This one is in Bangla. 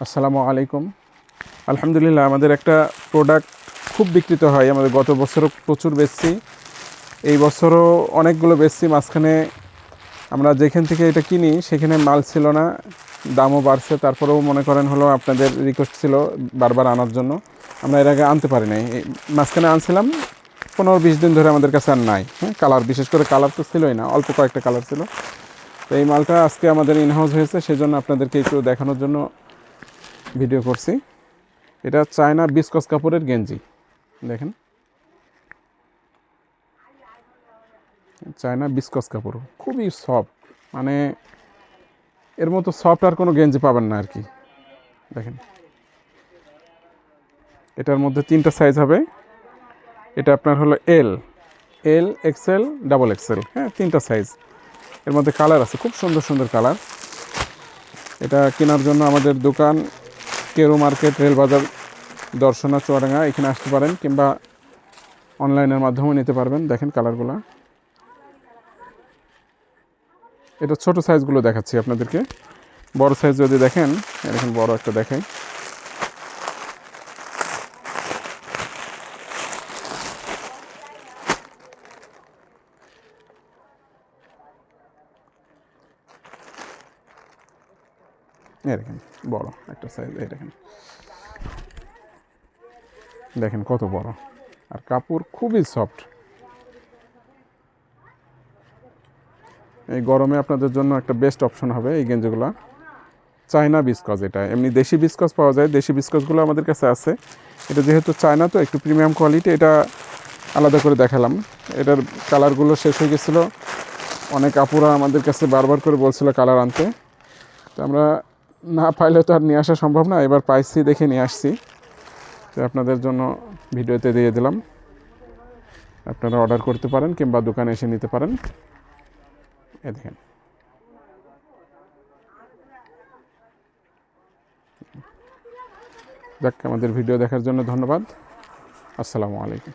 আসসালামু আলাইকুম। আলহামদুলিল্লাহ, আমাদের একটা প্রোডাক্ট খুব বিক্রিত হয়। আমাদের গত বছরও প্রচুর বেচছি। এই বছরও অনেকগুলো বেচছি। মাঝখানে আমরা যেখান থেকে এটা কিনি, সেখানে মাল ছিল না, দামও বাড়ছে। তারপরেও মনে করেন হলো আপনাদের রিকোয়েস্ট ছিল বারবার আনার জন্য। আমরা এর আগে আনতে পারি নাই। মাঝখানে আনছিলাম, পনেরো বিশ দিন ধরে আমাদের কাছে আর নাই। হ্যাঁ কালার বিশেষ করে কালার তো ছিলই না, অল্প কয়েকটা কালার ছিল। তো এই মালটা আজকে আমাদের ইনহাউস হয়েছে, সেজন্য আপনাদেরকে একটু দেখানোর জন্য ভিডিও করছি। এটা চায়না বিস্কস কাপড়ের গেঞ্জি। দেখেন। চায়না বিস্কস কাপড়। খুবই সফট মানে এর মতো সফট আর কোনো গেঞ্জি পাবেন না আর কি দেখেন। এটার মধ্যে তিনটা সাইজ হবে। এটা আপনার হলো L L XL double XL হ্যাঁ তিনটা সাইজ এর মধ্যে কালার আছে। খুব সুন্দর সুন্দর কালার এটা কেনার জন্য আমাদের দোকান কেরু মার্কেট রেলবাজার দর্শনা চুয়াডাঙ্গা, এখানে আসতে পারেন কিংবা অনলাইনের মাধ্যমে নিতে পারবেন। দেখেন কালারগুলো। এটা ছোট সাইজগুলো দেখাচ্ছি আপনাদেরকে। বড় সাইজ যদি দেখেন, এরকম বড় একটা দেখাই। এই দেখেন, বড় একটা সাইজ এই দেখেন। দেখেন কত বড়। আর কাপড় খুবই সফট এই গরমে আপনাদের জন্য একটা বেস্ট অপশন হবে এই গেঞ্জিগুলো। চায়না বিস্কজ এটা। এমনি দেশি বিস্কজ পাওয়া যায়, দেশি বিস্কজগুলো আমাদের কাছে আছে। এটা যেহেতু চায়না, তো একটু প্রিমিয়াম কোয়ালিটি এটা আলাদা করে দেখালাম। এটার কালারগুলো শেষ হয়ে গেছিল। অনেক আপুরা আমাদের কাছে বারবার করে বলছিল কালার আনতে। তো আমরা না পাইলে তো আর নিয়ে আসা সম্ভব না, এবার পাইছি দেখে নিয়ে আসছি। তো আপনাদের জন্য ভিডিওতে দিয়ে দিলাম। আপনারা অর্ডার করতে পারেন কিংবা দোকানে এসে নিতে পারেন। এ দেখেন। যাক, আমাদের ভিডিও দেখার জন্য ধন্যবাদ। আসসালামু আলাইকুম।